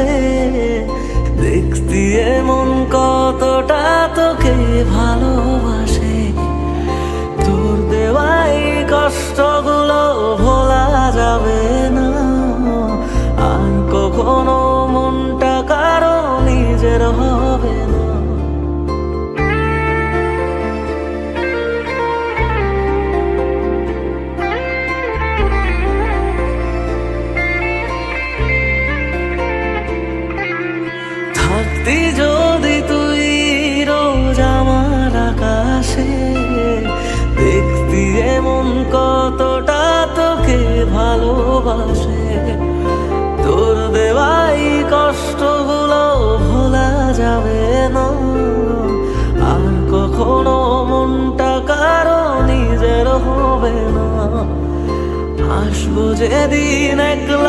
আকাশে দেখতি এমন কতটা তোকে ভালোবাসে। তোর দেওয়াই কষ্টগুলো ভোলা যাবে না। আর কখনো মনটা কারও নিজের হবে না। থাকতি যদি তুই রোজ আমার আকাশে, দেখতি এমন কতটা তোকে ভালোবাসে। তোর দেওয়াই কষ্টগুলো ভোলা যাবে না। আর কখনো মনটা কারও নিজের হবে না। আসব যেদিন একলা